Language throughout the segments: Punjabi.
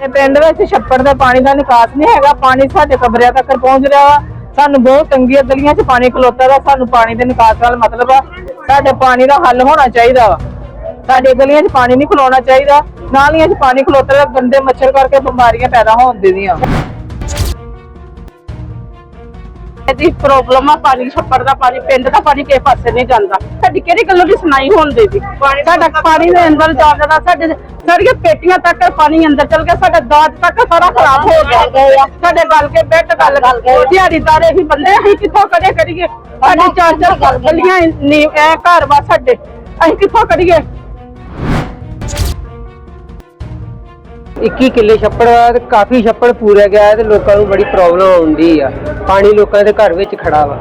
ਤੇ ਪਿੰਡ ਵਿੱਚ ਛੱਪੜ ਦਾ ਪਾਣੀ ਦਾ ਨਿਕਾਸ ਨਹੀਂ ਹੈਗਾ, ਪਾਣੀ ਸਾਡੇ ਕਮਰਿਆਂ ਤੱਕ ਪਹੁੰਚ ਰਿਹਾ ਵਾ। ਸਾਨੂੰ ਬਹੁਤ ਤੰਗੀਆਂ ਗਲੀਆਂ 'ਚ ਪਾਣੀ ਖਲੋਤਾ ਦਾ ਸਾਨੂੰ ਪਾਣੀ ਦੇ ਨਿਕਾਸ ਨਾਲ ਮਤਲਬ ਆ। ਸਾਡੇ ਪਾਣੀ ਦਾ ਹੱਲ ਹੋਣਾ ਚਾਹੀਦਾ ਵਾ। ਸਾਡੇ ਗਲੀਆਂ 'ਚ ਪਾਣੀ ਨਹੀਂ ਖਲੋਣਾ ਚਾਹੀਦਾ, ਨਾਲੀਆਂ 'ਚ ਪਾਣੀ ਖਲੋਤਾ ਦਾ ਗੰਦੇ ਮੱਛਰ ਕਰਕੇ ਬਿਮਾਰੀਆਂ ਪੈਦਾ ਹੋਣ ਦੀਆਂ ਇਹਦੀ ਪ੍ਰੋਬਲਮ ਆ ਪਾਣੀ ਛੱਪੜ ਦਾ ਪਾਣੀ ਪਿੰਡ ਦਾ ਪਾਣੀ ਕਿਸੇ ਪਾਸੇ ਨਹੀਂ ਜਾਂਦਾ। ਸਾਡੀ ਕਿਹੜੀ ਗੱਲੋਂ ਦੀ ਸੁਣਾਈ ਹੁੰਦੀ ਜੀ ਸਾਡਾ ਪਾਣੀ ਦੇ ਅੰਦਰ ਜਾ ਜਾਂਦਾ ਸਾਡੇ ਸਾਡੀਆਂ ਪੇਟੀਆਂ ਤੱਕ ਪਾਣੀ ਅੰਦਰ ਚਲ ਗਿਆ ਸਾਡਾ ਦਾਜ ਤੱਕ ਸਾਰਾ ਖਰਾਬ ਹੋ ਗਿਆ। ਸਾਡੇ ਗਲ ਕੇ ਬੈੱਡ ਗਲ ਗਏ ਦਿਹਾੜੀਦਾਰ ਇਹੀ ਬੰਦੇ ਅਸੀਂ ਕਿੱਥੋਂ ਕਰੇ ਕਰੀਏ? ਸਾਡੀ ਚਾਰ ਚਾਰ ਗਲੀਆਂ ਨੀ ਐ ਘਰ ਵਾ ਸਾਡੇ। ਅਸੀਂ ਕਿੱਥੋਂ ਕਰੀਏ 21 ਕਿੱਲੇ ਛੱਪੜ ਆ ਤੇ ਕਾਫੀ ਛੱਪੜ ਪੂਰਿਆ ਗਿਆ ਹੈ ਤੇ ਲੋਕਾਂ ਨੂੰ ਬੜੀ ਪ੍ਰੋਬਲਮ ਆਉਂਦੀ ਆ। ਪਾਣੀ ਲੋਕਾਂ ਦੇ ਘਰ ਵਿੱਚ ਖੜਾ ਵਾ।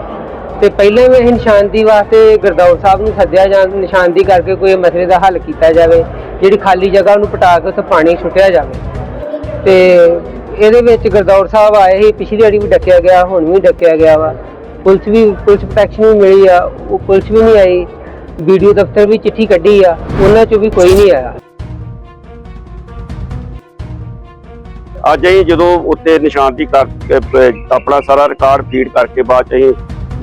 ਤੇ ਪਹਿਲਾਂ ਵੀ ਅਸੀਂ ਨਿਸ਼ਾਨਦੀ ਵਾਸਤੇ ਗੁਰਦੌਰ ਸਾਹਿਬ ਨੂੰ ਸੱਦਿਆ ਜਾਂ ਨਿਸ਼ਾਨਦੀ ਕਰਕੇ ਕੋਈ ਮਸਲੇ ਦਾ ਹੱਲ ਕੀਤਾ ਜਾਵੇ, ਜਿਹੜੀ ਖਾਲੀ ਜਗ੍ਹਾ ਉਹਨੂੰ ਪਟਾ ਕੇ ਉੱਥੇ ਪਾਣੀ ਛੁੱਟਿਆ ਜਾਵੇ। ਤੇ ਇਹਦੇ ਵਿੱਚ ਗੁਰਦੌਰ ਸਾਹਿਬ ਆਏ ਸੀ, ਪਿਛਲੀ ਵਾਰੀ ਵੀ ਡੱਕਿਆ ਗਿਆ, ਹੁਣ ਵੀ ਡੱਕਿਆ ਗਿਆ ਵਾ। ਪੁਲਿਸ ਵੀ, ਪੁਲਿਸ ਪ੍ਰੋਟੈਕਸ਼ਨ ਵੀ ਮਿਲੀ ਆ, ਉਹ ਪੁਲਿਸ ਵੀ ਨਹੀਂ ਆਈ। ਵੀਡੀਓ ਦਫ਼ਤਰ ਵੀ ਚਿੱਠੀ ਕੱਢੀ ਆ, ਉਹਨਾਂ ਚੋਂ ਵੀ ਕੋਈ ਨਹੀਂ ਆਇਆ। ਅੱਜ ਅਸੀਂ ਜਦੋਂ ਉੱਤੇ ਨਿਸ਼ਾਨਦੀ ਕਰਕੇ ਆਪਣਾ ਸਾਰਾ ਰਿਕਾਰਡ ਫੀਡ ਕਰਕੇ ਬਾਅਦ ਅਸੀਂ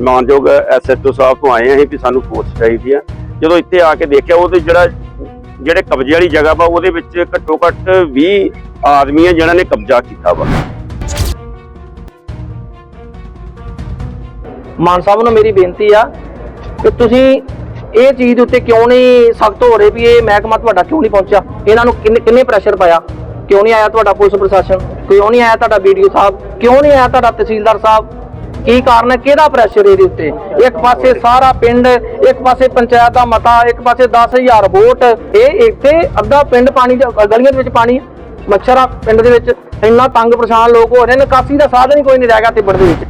ਮਾਨਯੋਗ ਐਸਐਚਓ ਸਾਹਿਬ ਤੋਂ ਆਏ ਅਸੀਂ ਵੀ ਸਾਨੂੰ ਫੋਰਸ ਚਾਹੀਦੀ ਆ। ਜਦੋਂ ਇੱਥੇ ਆ ਕੇ ਦੇਖਿਆ ਉਹਦੇ ਜਿਹੜਾ, ਜਿਹੜੇ ਕਬਜ਼ੇ ਵਾਲੀ ਜਗ੍ਹਾ ਵਾ, ਉਹਦੇ ਵਿੱਚ ਘੱਟੋ ਘੱਟ 20 ਆਦਮੀ ਆ ਜਿਨ੍ਹਾਂ ਨੇ ਕਬਜ਼ਾ ਕੀਤਾ ਵਾ। ਮਾਨ ਸਾਹਿਬ ਨੂੰ ਮੇਰੀ ਬੇਨਤੀ ਆ ਕਿ ਤੁਸੀਂ ਇਹ ਚੀਜ਼ ਦੇ ਉੱਤੇ ਕਿਉਂ ਨਹੀਂ ਸਖਤ ਹੋ ਰਹੇ ਵੀ ਇਹ ਮਹਿਕਮਾ ਤੁਹਾਡਾ ਕਿਉਂ ਨਹੀਂ ਪਹੁੰਚਿਆ? ਇਹਨਾਂ ਨੂੰ ਕਿੰਨੇ ਕਿੰਨੇ ਪ੍ਰੈਸ਼ਰ ਪਾਇਆ? ਕਿਉਂ ਨਹੀਂ ਆਇਆ ਤੁਹਾਡਾ ਪੁਲਿਸ ਪ੍ਰਸ਼ਾਸਨ? ਕਿਉਂ ਨਹੀਂ ਆਇਆ ਤੁਹਾਡਾ ਵੀਡੀਓ ਸਾਹਿਬ? ਕਿਉਂ ਨਹੀਂ ਆਇਆ ਤੁਹਾਡਾ ਤਹਿਸੀਲਦਾਰ ਸਾਹਿਬ? ਕੀ ਕਾਰਨ ਹੈ? ਕਿਹਦਾ ਪ੍ਰੈਸ਼ਰ ਇਹਦੇ ਉੱਤੇ? ਇੱਕ ਪਾਸੇ ਸਾਰਾ ਪਿੰਡ, ਇੱਕ ਪਾਸੇ ਪੰਚਾਇਤ ਦਾ ਮਤਾ, ਇੱਕ ਪਾਸੇ 10000 ਵੋਟ। ਇਹ ਇੱਥੇ ਅੱਧਾ ਪਿੰਡ ਪਾਣੀ ਗਲੀਆਂ ਦੇ ਵਿੱਚ ਪਾਣੀ ਮੱਛਰ ਆ ਪਿੰਡ ਦੇ ਵਿੱਚ। ਇੰਨਾ ਤੰਗ ਪਰੇਸ਼ਾਨ ਲੋਕ ਹੋ ਰਹੇ ਨੇ ਨਿਕਾਸੀ ਦਾ ਸਾਧਨ ਹੀ ਕੋਈ ਨਹੀਂ ਰਹਿ ਗਿਆ ਤਿੱਬੜ ਦੇ ਵਿੱਚ।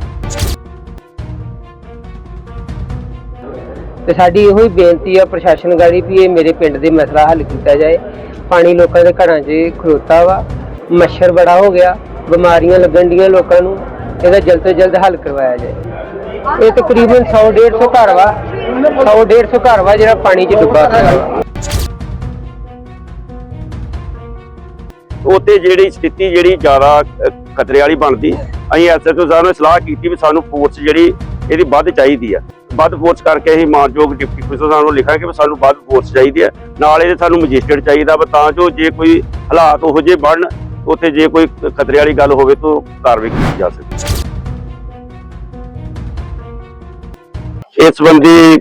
ਤੇ ਸਾਡੀ ਇਹੋ ਹੀ ਬੇਨਤੀ ਆ ਪ੍ਰਸ਼ਾਸਨ ਗਾੜੀ ਵੀ ਇਹ ਮੇਰੇ ਪਿੰਡ ਦੇ ਮਸਲਾ ਹੱਲ ਕੀਤਾ ਜਾਏ। ਪਾਣੀ ਲੋਕਾਂ ਦੇ ਘਰਾਂ 'ਚ ਖਲੋਤਾ ਵਾ। ਮੱਛਰ ਬੜਾ ਹੋ ਗਿਆ, ਬਿਮਾਰੀਆਂ ਲੱਗਣ ਡੀਆਂ ਲੋਕਾਂ ਨੂੰ। ਇਹਦਾ ਜਲਦ ਤੋਂ ਜਲਦ ਹੱਲ ਕਰਵਾਇਆ ਜਾਏ। ਇਹ ਤਕਰੀਬਨ 100 150 ਘਰ ਵਾ। 100 150 ਘਰ ਵਾ ਜਿਹੜਾ ਪਾਣੀ 'ਚ ਡੁੱਬਾ ਪਿਆ ਉੱਤੇ ਜਿਹੜੀ ਸਥਿਤੀ ਜਿਹੜੀ ਜ਼ਿਆਦਾ ਖਤਰੇ ਵਾਲੀ ਬਣਦੀ, ਅਸੀਂ ਐਸਐਚਓ ਸਾਹਿਬ ਨੇ ਸਲਾਹ ਕੀਤੀ ਵੀ ਸਾਨੂੰ ਫੋਰਸ ਜਿਹੜੀ, ਇਹਦੀ ਵੱਧ ਚਾਹੀਦੀ ਆ। ਵੱਧ ਫੋਰਸ ਕਰਕੇ ਅਸੀਂ ਮਾਨਯੋਗ ਡਿਪਟੀ ਕਮਿਸ਼ਨਰ ਸਾਹਿਬ ਨੂੰ ਲਿਖਾਂਗੇ ਵੀ ਸਾਨੂੰ ਵੱਧ ਫੋਰਸ ਚਾਹੀਦੀ ਹੈ ਨਾਲ ਇਹਦੇ ਸਾਨੂੰ ਮੈਜਿਸਟਰੇਟ ਚਾਹੀਦਾ ਵਾ, ਤਾਂ ਜੋ ਜੇ ਕੋਈ ਹਾਲਾਤ ਉਹੋ ਜਿਹੇ ਬਣਨ, ਉੱਥੇ ਜੇ ਕੋਈ ਖਤਰੇ ਵਾਲੀ ਗੱਲ ਹੋਵੇ ਤਾਂ ਕਾਰਵਾਈ ਕੀਤੀ ਜਾ ਸਕੇ। ਇਸ ਸੰਬੰਧੀ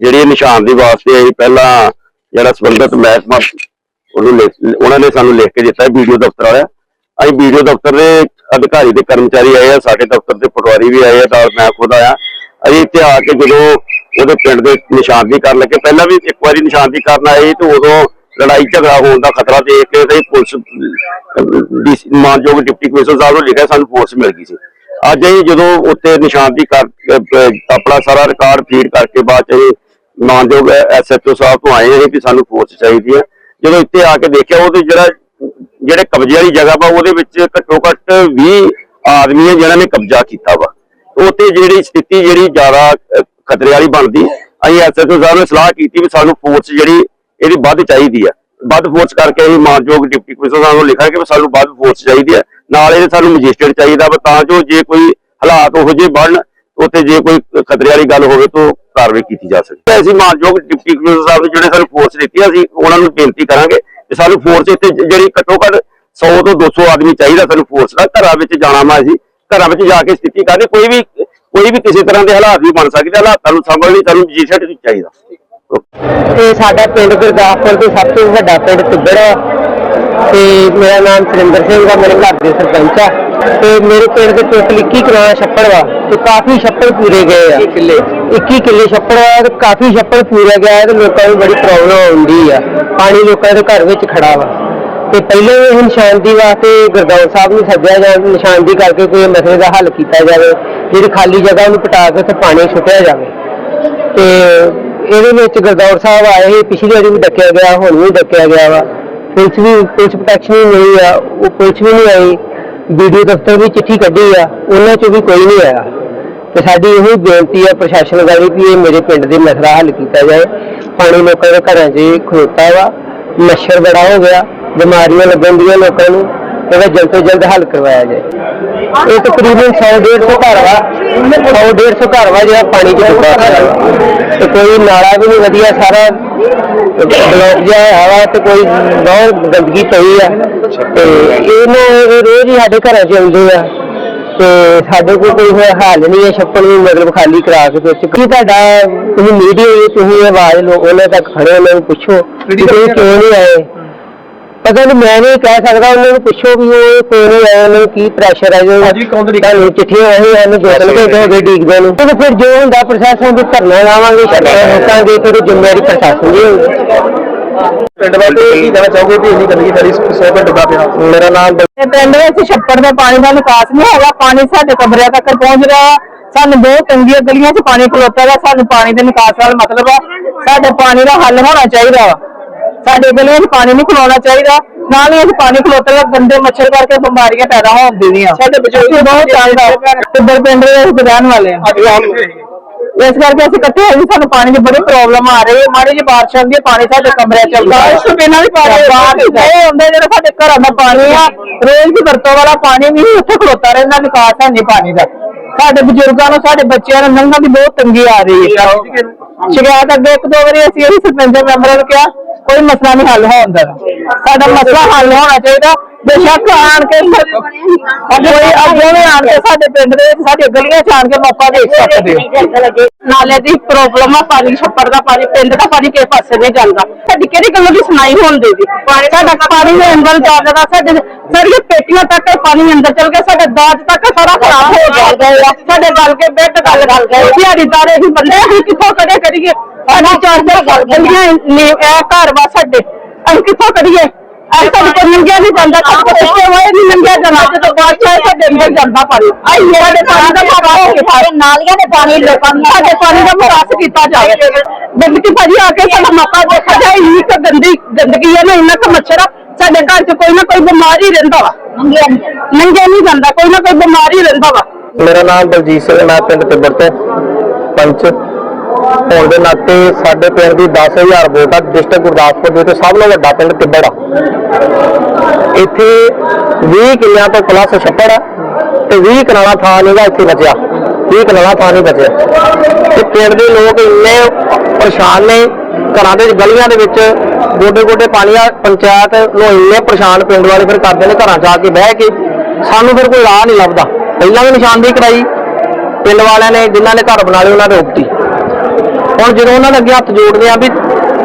ਜਿਹੜੀ ਨਿਸ਼ਾਨਦੀ ਵਾਸਤੇ ਅਸੀਂ ਪਹਿਲਾਂ ਜਿਹੜਾ ਸੰਬੰਧਿਤ ਮਹਿਕਮਾ, ਉਹਨੂੰ ਉਹਨਾਂ ਨੇ ਸਾਨੂੰ ਲਿਖ ਕੇ ਦਿੱਤਾ ਵੀਡੀਓ ਦਫ਼ਤਰ ਵਾਲਿਆ। ਅਸੀਂ ਵੀਡੀਓ ਦਫ਼ਤਰ ਦੇ ਅਧਿਕਾਰੀ ਤੇ ਕਰਮਚਾਰੀ ਆਏ ਆ, ਸਾਡੇ ਦਫ਼ਤਰ ਦੇ ਪਟਵਾਰੀ ਵੀ ਆਏ ਆ, ਨਾਲ ਮੈਂ ਖੁਦ ਆਇਆ। ਅਸੀਂ ਇੱਥੇ ਆ ਕੇ ਜਦੋਂ ਉਹਦੇ ਪਿੰਡ ਦੇ ਨਿਸ਼ਾਨਦੀ ਕਰਨ ਲੱਗੇ, ਪਹਿਲਾਂ ਵੀ ਇੱਕ ਵਾਰੀ ਨਿਸ਼ਾਨਦੀ ਕਰਨ ਆਏ ਸੀ ਤੇ ਉਦੋਂ ਲੜਾਈ ਝਗੜਾ ਹੋਣ ਦਾ ਖਤਰਾ ਦੇਖ ਕੇ ਤੇ ਪੁਲਿਸ ਮਾਨਯੋਗ ਡਿਪਟੀ ਕਮਿਸ਼ਨਰ ਸਾਹਿਬ ਨੂੰ ਲਿਖਿਆ ਸਾਨੂੰ ਫੋਰਸ ਮਿਲ ਗਈ ਸੀ। ਅੱਜ ਅਸੀਂ ਜਦੋਂ ਉੱਤੇ ਨਿਸ਼ਾਨਦੀ ਕਰ ਆਪਣਾ ਸਾਰਾ ਰਿਕਾਰਡ ਫੀਡ ਕਰਕੇ ਬਾਅਦ ਚ ਅਸੀਂ ਮਾਨਯੋਗ ਐਸਐਚਓ ਸਾਹਿਬ ਤੋਂ ਆਏ ਹਾਂ ਕਿ ਸਾਨੂੰ ਫੋਰਸ ਚਾਹੀਦੀ ਹੈ। ਜਦੋਂ ਇੱਥੇ ਆ ਕੇ ਦੇਖਿਆ, ਉਹਦੇ ਜਿਹੜਾ, ਜਿਹੜੇ ਕਬਜ਼ੇ ਵਾਲੀ ਜਗ੍ਹਾ ਵਾ, ਉਹਦੇ ਵਿੱਚ ਘੱਟੋ ਘੱਟ 20 ਆਦਮੀ ਆ ਜਿਨ੍ਹਾਂ ਨੇ ਕਬਜ਼ਾ ਕੀਤਾ ਵਾ। ਉੱਥੇ ਜਿਹੜੀ ਸਥਿਤੀ ਜਿਹੜੀ ਜ਼ਿਆਦਾ ਖਤਰੇ ਵਾਲੀ ਬਣਦੀ ਅਸੀਂ ਐਸਐਚਓ ਸਾਹਿਬ ਨੇ ਸਲਾਹ ਕੀਤੀ ਵੀ ਸਾਨੂੰ ਫੋਰਸ ਜਿਹੜੀ ਇਹਦੀ ਵੱਧ ਚਾਹੀਦੀ ਆ ਵੱਧ ਫੋਰਸ ਕਰਕੇ ਅਸੀਂ ਮਾਨਯੋਗ ਡਿਪਟੀ ਕਮਿਸ਼ਨਰ ਸਾਹਿਬ ਨੂੰ ਲਿਖਾਂਗੇ ਵੀ ਸਾਨੂੰ ਵੱਧ ਫੋਰਸ ਚਾਹੀਦੀ ਹੈ। ਨਾਲ ਇਹਦੇ ਸਾਨੂੰ ਮੈਜਿਸਟਰੇਟ ਚਾਹੀਦਾ ਵਾ ਤਾਂ ਜੋ ਜੇ ਕੋਈ ਹਾਲਾਤ ਉਹੋ ਜਿਹੇ ਬਣਨ ਉੱਥੇ ਜੇ ਕੋਈ ਖਤਰੇ ਵਾਲੀ ਗੱਲ ਹੋਵੇ ਤਾਂ ਕਾਰਵਾਈ ਕੀਤੀ ਜਾ ਸਕੇ। ਅਸੀਂ ਮਾਨਯੋਗ ਡਿਪਟੀ ਕਮਿਸ਼ਨਰ ਸਾਹਿਬ ਨੇ ਜਿਹੜੇ ਸਾਨੂੰ ਫੋਰਸ ਦਿੱਤੀ ਆ, ਅਸੀਂ ਉਹਨਾਂ ਨੂੰ ਬੇਨਤੀ ਕਰਾਂਗੇ ਕਿ ਸਾਨੂੰ ਫੋਰਸ ਇੱਥੇ ਜਿਹੜੀ ਘੱਟੋ ਘੱਟ 100 ਤੋਂ 200 ਆਦਮੀ ਚਾਹੀਦਾ ਸਾਨੂੰ ਫੋਰਸ ਦਾ ਘਰਾਂ ਵਿੱਚ ਜਾਣਾ ਵਾ ਅਸੀਂ। ਘਰਾਂ ਵਿੱਚ ਜਾ ਕੇ ਸਥਿਤੀ ਕਰਨੀ ਕੋਈ ਵੀ ਕੋਈ ਵੀ ਕਿਸੇ ਤਰ੍ਹਾਂ ਦੇ ਹਾਲਾਤ ਵੀ ਬਣ ਸਕਦੇ ਹਾਲਾਤਾਂ ਨੂੰ ਸੰਭਲਣ ਲਈ ਸਾਨੂੰ ਮੈਜਿਸਟਰੇਟ ਚਾਹੀਦਾ। ਇਹ ਸਾਡਾ ਪਿੰਡ ਗੁਰਦਾਸਪੁਰ ਦੇ ਸਭ ਤੋਂ ਵੱਡਾ ਪਿੰਡ ਤਿੱਬੜ ਆ ਤੇ ਮੇਰਾ ਨਾਮ ਸੁਰਿੰਦਰ ਸਿੰਘ ਆ ਮੇਰੇ ਘਰ ਦੇ ਸਰਪੰਚ ਆ ਤੇ ਮੇਰੇ ਪਿੰਡ ਦੇ ਟੋਟਲ 21 ਕਿੱਲਾ ਛੱਪੜ ਵਾ ਤੇ ਕਾਫੀ ਛੱਪੜ ਪੂਰੇ ਗਏ ਆ। 21 ਕਿੱਲੇ? 21 ਕਿੱਲੇ ਛੱਪੜ ਆ ਤੇ ਕਾਫੀ ਛੱਪੜ ਪੂਰੇ ਗਿਆ ਤੇ ਲੋਕਾਂ ਨੂੰ ਬੜੀ ਪ੍ਰੋਬਲਮ ਆਉਂਦੀ ਆ। ਪਾਣੀ ਲੋਕਾਂ ਦੇ ਘਰ ਵਿੱਚ ਖੜਾ ਵਾ। ਤੇ ਪਹਿਲੇ ਵੀ ਅਸੀਂ ਨਿਸ਼ਾਨਦੀ ਵਾਸਤੇ ਗੁਰਦੌਰ ਸਾਹਿਬ ਨੂੰ ਸੱਦਿਆ ਜਾਵੇ ਨਿਸ਼ਾਨਦੀ ਕਰਕੇ ਕੋਈ ਮਸਲੇ ਦਾ ਹੱਲ ਕੀਤਾ ਜਾਵੇ, ਜਿਹੜੀ ਖਾਲੀ ਜਗ੍ਹਾ ਉਹਨੂੰ ਪਟਾ ਕੇ ਉੱਥੇ ਪਾਣੀ ਛੁੱਟਿਆ ਜਾਵੇ। ਤੇ ਇਹਦੇ ਵਿੱਚ ਗੁਰਦੌਰ ਸਾਹਿਬ ਆਏ ਸੀ, ਪਿਛਲੀ ਵਾਰੀ ਵੀ ਡੱਕਿਆ ਗਿਆ, ਹੁਣ ਵੀ ਡੱਕਿਆ ਗਿਆ ਵਾ। ਪੁਲਿਸ ਵੀ, ਪੁਲਿਸ ਪ੍ਰੋਟੈਕਸ਼ਨ ਵੀ ਮਿਲੀ ਆ, ਉਹ ਪੁਲਿਸ ਵੀ ਨਹੀਂ ਆਈ, ਵੀਡੀਓ ਦਫ਼ਤਰ ਵੀ ਚਿੱਠੀ ਕੱਢੀ ਆ, ਉਹਨਾਂ ਚੋਂ ਵੀ ਕੋਈ ਨਹੀਂ ਆਇਆ। ਤੇ ਸਾਡੀ ਇਹੋ ਬੇਨਤੀ ਆ ਪ੍ਰਸ਼ਾਸਨ ਗਾੜੀ ਵੀ ਇਹ ਮੇਰੇ ਪਿੰਡ ਦੇ ਮਸਲਾ ਹੱਲ ਕੀਤਾ ਜਾਏ। ਪਾਣੀ ਲੋਕਾਂ ਦੇ ਘਰਾਂ 'ਚ ਖਲੋਤਾ ਵਾ, ਮੱਛਰ ਬੜਾ ਹੋ ਗਿਆ। ਬਿਮਾਰੀਆਂ ਲੱਗਣ ਦੀਆਂ ਲੋਕਾਂ ਨੂੰ, ਇਹਦਾ ਜਲਦ ਤੋਂ ਜਲਦ ਹੱਲ ਕਰਵਾਇਆ ਜਾਏ। ਇਹ ਤਕਰੀਬਨ 100 150 ਘਰ ਵਾ 100 150 ਘਰ ਵਾ ਜਿਹੜਾ ਪਾਣੀ ਚ ਡੁੱਬਾ ਪਿਆ ਤੇ ਕੋਈ ਨਾਲਾ ਵੀ ਨਹੀਂ ਵਧੀਆ, ਸਾਰਾ ਬਲੌਕ ਜਿਹਾ ਹੋਇਆ ਤੇ ਕੋਈ ਬਹੁਤ ਗੰਦਗੀ ਪਈ ਆ। ਤੇ ਇਹਨੂੰ ਇਹ ਰੋਜ਼ ਹੀ ਸਾਡੇ ਘਰਾਂ 'ਚ ਆਉਂਦੇ ਆ। ਤੇ ਸਾਡੇ ਕੋਲ ਕੋਈ ਹੋਰ ਹੱਲ ਨਹੀਂ ਹੈ ਛੱਪੜ ਨੂੰ ਮਤਲਬ ਖਾਲੀ ਕਰਾ ਕੇ ਵਿੱਚ। ਕੀ ਤੁਹਾਡਾ, ਤੁਸੀਂ ਮੀਡੀਆ ਤੁਸੀਂ ਆਵਾਜ਼ ਲੋ ਉਹਨਾਂ ਤੱਕ ਖੜੇ ਉਹਨਾਂ ਨੂੰ ਪੁੱਛੋ। ਕਿ ਕਿਉਂ ਨਹੀਂ ਆਏ? ਪਤਾ ਨਹੀਂ ਮੈਂ ਨਹੀਂ ਕਹਿ ਸਕਦਾ ਉਹਨਾਂ ਨੂੰ ਪੁੱਛੋ ਵੀ ਉਹ ਆਏ ਉਹਨਾਂ ਨੂੰ ਕੀ ਪ੍ਰੈਸ਼ਰ ਹੈ ਜੋ ਅੱਜ ਵੀ ਕੌਣ ਤਰੀਕਾ? ਤੁਹਾਨੂੰ ਚਿੱਠੀਆਂ ਆਈ ਹਨ ਦੋ ਘੰਟੇ ਹੋ ਗਏ ਡੀਕਦੇ ਨੂੰ। ਤੇ ਫਿਰ ਜੋ ਹੁੰਦਾ ਪ੍ਰਸ਼ਾਸਨ ਦੇ ਧਰਨਾ ਲਾਵਾਂਗੇ ਧਰਨਾ ਰੋਕਾਂਗੇ ਫਿਰ ਉਹ ਜ਼ਿੰਮੇਵਾਰੀ ਪ੍ਰਸ਼ਾਸਨ ਦੀ ਹੋਊਗੀ। ਪਿੰਡ ਵਾਲੇ ਕੀ ਕਹਿਣਾ ਚਾਹੋਗੇ ਵੀ ਇੰਨੀ ਗੰਦਗੀ ਸਾਡੀ 100 ਘੰਟੇ ਦਾ ਪਿਆ ਮੇਰਾ ਨਾਮ ਤੇ ਪਿੰਡ ਵਿੱਚ ਛੱਪੜ ਦੇ ਪਾਣੀ ਦਾ ਨਿਕਾਸ ਨਹੀਂ ਹੈਗਾ ਪਾਣੀ ਸਾਡੇ ਕਮਰਿਆਂ ਤੱਕ ਪਹੁੰਚ ਰਿਹਾ। ਸਾਨੂੰ ਬਹੁਤ ਤੰਗੀਆਂ ਗਲੀਆਂ 'ਚ ਪਾਣੀ ਖਲੋਤਾ ਦਾ ਸਾਨੂੰ ਪਾਣੀ ਦੇ ਨਿਕਾਸ ਨਾਲ ਮਤਲਬ ਆ। ਸਾਡੇ ਪਾਣੀ ਦਾ ਹੱਲ ਹੋਣਾ ਚਾਹੀਦਾ ਵਾ। ਸਾਡੇ ਗਲੀਆਂ 'ਚ ਪਾਣੀ ਨਹੀਂ ਖਲੋਣਾ ਚਾਹੀਦਾ। ਨਾਲ ਹੀ ਅਸੀਂ ਪਾਣੀ ਖਲੋਤੇ ਦਾ ਗੰਦੇ ਮੱਛਰ ਕਰਕੇ ਬਿਮਾਰੀਆਂ ਪੈਦਾ ਹੋਣ ਦੀਆਂ ਸਾਡੇ ਬਜ਼ੁਰਗ ਬਹੁਤ ਚੱਲਦਾ ਤਿੱਬਰ ਪਿੰਡ ਦੇ ਅਸੀਂ ਰਹਿਣ ਵਾਲੇ ਹਾਂ ਇਸ ਕਰਕੇ ਅਸੀਂ ਇਕੱਠੇ ਹੋਏ ਸਾਨੂੰ ਪਾਣੀ ਦੀ ਬੜੀ ਪ੍ਰੋਬਲਮ ਆ ਰਹੀ ਹੈ। ਮਾੜੀ ਜਿਹੀ ਬਾਰਿਸ਼ ਆਉਂਦੀ ਹੈ ਪਾਣੀ ਸਾਡੇ ਕਮਰਿਆਂ ਚ ਆਉਂਦਾ ਇਸ ਤੋਂ ਬਿਨਾਂ ਵੀ ਪਾਣੀ ਇਹ ਹੁੰਦਾ ਜਿਹੜਾ ਸਾਡੇ ਘਰਾਂ ਦਾ ਪਾਣੀ ਆ ਰੋਜ਼ ਦੀ ਵਰਤੋਂ ਵਾਲਾ ਪਾਣੀ ਵੀ ਉੱਥੇ ਖਲੋਤਾ ਰਹਿੰਦਾ ਨਿਕਾਸ ਹੈ ਨਹੀਂ ਪਾਣੀ ਦਾ। ਸਾਡੇ ਬਜ਼ੁਰਗਾਂ ਨੂੰ ਸਾਡੇ ਬੱਚਿਆਂ ਨੂੰ ਲੰਘਣ ਦੀ ਬਹੁਤ ਤੰਗੀ ਆ ਰਹੀ ਹੈ। ਸ਼ਿਕਾਇਤ ਅੱਗੇ ਇੱਕ ਦੋ ਵਾਰੀ ਅਸੀਂ ਇਹੀ ਸਰਪੰਚ ਮੈਂਬਰਾਂ ਨੂੰ ਕਿਹਾ ਕੋਈ ਮਸਲਾ ਨਹੀਂ ਹੱਲ ਹੁੰਦਾ ਸਾਡਾ ਮਸਲਾ ਹੱਲ ਹੋਣਾ ਚਾਹੀਦਾ। ਬੇਸ਼ੱਕ ਆਣ ਕੇ ਕੋਈ ਅੱਗੇ ਵੀ ਆਣ ਕੇ ਸਾਡੇ ਪਿੰਡ ਦੇ ਵਿੱਚ ਗਲੀਆਂ ਚ ਆਣ ਕੇ ਮੌਕਾ ਦੇ ਸਕਦੇ ਹੋ। ਨਾਲੇ ਦੀ ਪ੍ਰੋਬਲਮ ਆ ਪਾਣੀ ਛੱਪੜ ਦਾ ਪਾਣੀ ਪਿੰਡ ਦਾ ਪਾਣੀ ਕਿਸੇ ਪਾਸੇ ਨਹੀਂ ਜਾਂਦਾ। ਸਾਡੀ ਕਿਹੜੀ ਗੱਲੋਂ ਦੀ ਸੁਣਾਈ ਹੋਣ ਦੇ ਦੀ? ਸਾਡਾ ਪਾਣੀ ਦੇ ਅੰਦਰ ਜਾਂਦਾ ਸਾਡੇ ਸਾਰੀਆਂ ਪੇਟੀਆਂ ਤੱਕ ਪਾਣੀ ਅੰਦਰ ਚਲ ਗਿਆ ਸਾਡੇ ਦਾਜ ਤੱਕ ਸਾਰਾ ਖਰਾਬ ਹੋ ਗਿਆ। ਸਾਡੇ ਗਲ ਕੇ ਬੈੱਡ ਗਲ ਗਲ ਗਏ ਦਿਹਾੜੀਦਾਰ ਅਸੀਂ ਬੰਦੇ ਅਸੀਂ ਕਿੱਥੋਂ ਕਦੇ ਕਰੀਏ? ਸਾਡੀ ਚਾਰ ਚਾਰ ਗਲੀਆਂ ਨੇ ਇਹ ਘਰ ਵਾ ਸਾਡੇ। ਅਸੀਂ ਕਿੱਥੋਂ ਕਰੀਏ ਅਸੀਂ ਸਾਡੇ ਕੋਲ ਨੰਗਿਆ ਨਹੀਂ ਜਾਂਦਾ ਸਭ ਕੁਝ ਇੱਥੇ ਹੋਏ ਨਹੀਂ ਨੰਗਿਆ ਜਾਂਦਾ ਜਦੋਂ ਬਾਅਦ ਚ ਸਾਡੇ ਅੰਦਰ ਜਾਂਦਾ ਪਾਣੀ। ਆਈ ਸਾਡੇ ਪਾਣੀ ਦਾ ਮੁਕਾਸ ਹੋ। ਗਿਆ ਨਾਲੀਆਂ ਦੇ ਪਾਣੀ ਲੋਕਾਂ ਨੂੰ ਸਾਡੇ ਪਾਣੀ ਦਾ ਮੁਕਾਸ ਕੀਤਾ ਜਾਵੇ। ਗੰਦਗੀ ਭਾਜੀ ਆ ਕੇ ਸਾਡਾ ਮੌਕਾ ਦੇਖਾ ਜਾਏ ਇੰਨੀ ਕੁ ਗੰਦੀ ਗੰਦਗੀ ਹੈ ਨਾ ਇੰਨਾ ਕੁ ਮੱਛਰ ਸਾਡੇ ਘਰ 'ਚ ਕੋਈ ਨਾ ਕੋਈ ਬਿਮਾਰ ਹੀ ਰਹਿੰਦਾ ਵਾ। ਨੰਗਿਆ ਨਹੀਂ। ਜਾਂਦਾ ਕੋਈ ਨਾ ਕੋਈ ਬਿਮਾਰ ਹੀ ਰਹਿੰਦਾ ਵਾ। ਮੇਰਾ ਨਾਮ ਬਲਜੀਤ ਸਿੰਘ ਮੈਂ ਪਿੰਡ ਤਿੱਬੜ ਤੋਂ ਪੰਚ। ਹੋਣ ਦੇ ਨਾਤੇ ਸਾਡੇ ਪਿੰਡ ਦੀ 10000 ਵੋਟ ਆ ਡਿਸਟ੍ਰਿਕਟ ਗੁਰਦਾਸਪੁਰ ਦੇ ਵਿੱਚ ਸਭ ਤੋਂ ਵੱਡਾ ਪਿੰਡ ਤਿੱਬੜ ਆ। ਇੱਥੇ 20 ਕਿੱਲਿਆਂ ਤੋਂ ਪਲੱਸ ਛੱਪੜ ਆ, ਤੇ 20 ਕਨਾਲਾ ਥਾਂ ਨਹੀਂਗਾ ਇੱਥੇ ਬਚਿਆ। 20 ਕਨਾਲਾ ਥਾਂ ਨਹੀਂ ਬਚਿਆ। ਤੇ ਪਿੰਡ ਦੇ ਲੋਕ ਇੰਨੇ ਪਰੇਸ਼ਾਨ ਨੇ, ਘਰਾਂ ਦੇ ਗਲੀਆਂ ਦੇ ਵਿੱਚ ਗੋਡੇ ਗੋਡੇ ਪਾਣੀ ਆ ਪੰਚਾਇਤ ਨੂੰ ਇੰਨੇ ਪਰੇਸ਼ਾਨ ਪਿੰਡ ਵਾਲੇ ਫਿਰ ਕਰਦੇ ਨੇ ਘਰਾਂ 'ਚ ਆ ਕੇ ਬਹਿ ਕੇ। ਸਾਨੂੰ ਫਿਰ ਕੋਈ ਰਾਹ ਨਹੀਂ ਲੱਭਦਾ। ਪਹਿਲਾਂ ਵੀ ਨਿਸ਼ਾਨਦੇਹੀ ਕਰਾਈ। ਪਿੰਡ ਵਾਲਿਆਂ ਨੇ, ਜਿਨ੍ਹਾਂ ਨੇ ਘਰ ਬਣਾ ਲਏ, ਉਹਨਾਂ ਦੇ ਰੋਕਤੀ ਹੁਣ ਜਦੋਂ ਉਹਨਾਂ ਦੇ ਅੱਗੇ ਹੱਥ ਜੋੜਦੇ ਆ ਵੀ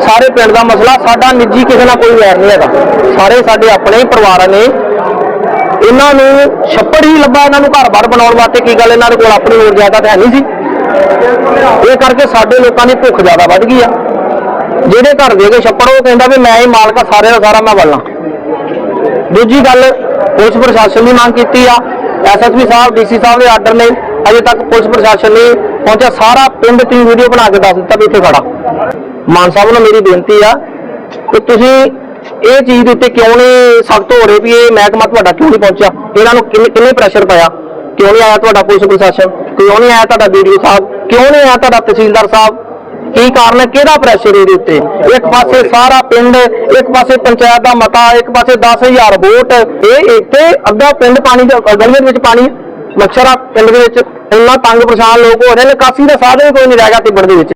ਸਾਰੇ ਪਿੰਡ ਦਾ ਮਸਲਾ, ਸਾਡਾ ਨਿੱਜੀ ਕਿਸੇ ਨਾਲ ਕੋਈ ਵੈਰ ਨਹੀਂ ਹੈਗਾ। ਸਾਰੇ ਸਾਡੇ ਆਪਣੇ ਹੀ ਪਰਿਵਾਰ ਨੇ। ਇਹਨਾਂ ਨੂੰ ਛੱਪੜ ਹੀ ਲੱਭਾ ਇਹਨਾਂ ਨੂੰ ਘਰ-ਬਾਰ ਬਣਾਉਣ ਵਾਸਤੇ, ਕੀ ਗੱਲ ਇਹਨਾਂ ਦੇ ਕੋਲ ਆਪਣੀ ਹੋਰ ਜਾਇਦਾਦ ਹੈ ਨਹੀਂ ਸੀ। ਇਹ ਕਰਕੇ ਸਾਡੇ ਲੋਕਾਂ ਦੀ ਭੁੱਖ ਜ਼ਿਆਦਾ ਵੱਧ ਗਈ ਆ। ਜਿਹੜੇ ਘਰ ਦੇ ਕੇ ਛੱਪੜ, ਉਹ ਕਹਿੰਦਾ ਵੀ ਮੈਂ ਹੀ ਮਾਲਕ ਆ ਸਾਰੇ ਦਾ ਸਾਰਾ ਮੈਂ ਵੱਲਾਂ ਦੂਜੀ ਗੱਲ, ਪੁਲਿਸ ਪ੍ਰਸ਼ਾਸਨ ਦੀ ਮੰਗ ਕੀਤੀ ਆ। ਐਸਐਸਪੀ ਸਾਹਿਬ ਡੀਸੀ ਸਾਹਿਬ ਦੇ ਆਰਡਰ ਨੇ। ਅਜੇ ਤੱਕ ਪੁਲਿਸ ਪ੍ਰਸ਼ਾਸਨ ਨੇ ਪਹੁੰਚਿਆ। ਸਾਰਾ ਪਿੰਡ ਦੀ ਵੀਡੀਓ ਬਣਾ ਕੇ ਦੱਸ ਦਿੱਤਾ ਵੀ ਇੱਥੇ ਖੜਾ। ਮਾਨ ਸਾਹਿਬ ਨੂੰ ਮੇਰੀ ਬੇਨਤੀ ਆ ਕਿ ਤੁਸੀਂ ਇਹ ਚੀਜ਼ ਦੇ ਉੱਤੇ ਕਿਉਂ ਨਹੀਂ ਸਖਤ ਹੋ ਰਹੇ ਵੀ ਇਹ ਮਹਿਕਮਾ ਤੁਹਾਡਾ ਕਿਉਂ ਨਹੀਂ ਪਹੁੰਚਿਆ? ਇਹਨਾਂ ਨੂੰ ਕਿੰਨੇ ਕਿੰਨੇ ਪ੍ਰੈਸ਼ਰ ਪਾਇਆ? ਕਿਉਂ ਨਹੀਂ ਆਇਆ ਤੁਹਾਡਾ ਪੁਲਿਸ ਪ੍ਰਸ਼ਾਸਨ? ਕਿਉਂ ਨਹੀਂ ਆਇਆ ਤੁਹਾਡਾ ਵੀਡੀਓ ਸਾਹਿਬ? ਕਿਉਂ ਨਹੀਂ ਆਇਆ ਤੁਹਾਡਾ ਤਹਿਸੀਲਦਾਰ ਸਾਹਿਬ? ਕੀ ਕਾਰਨ ਹੈ? ਕਿਹਦਾ ਪ੍ਰੈਸ਼ਰ ਇਹਦੇ ਉੱਤੇ? ਇੱਕ ਪਾਸੇ ਸਾਰਾ ਪਿੰਡ, ਇੱਕ ਪਾਸੇ ਪੰਚਾਇਤ ਦਾ ਮਤਾ, ਇੱਕ ਪਾਸੇ 10000 ਵੋਟ। ਇਹ ਇੱਥੇ ਅੱਧਾ ਪਿੰਡ ਪਾਣੀ ਦੇ, ਗਲੀਆਂ ਵਿੱਚ ਪਾਣੀ ਮੱਛਰ ਆ ਪਿੰਡ ਦੇ ਵਿੱਚ ਇੰਨਾ ਤੰਗ ਪਰੇਸ਼ਾਨ ਲੋਕ ਹੋ ਰਹੇ ਨੇ, ਕਾਫੀ ਦਾ ਸਾਧਨ ਹੀ ਕੋਈ ਨਹੀਂ ਰਹਿ ਗਿਆ ਤਿੱਬੜ ਦੇ ਵਿੱਚ।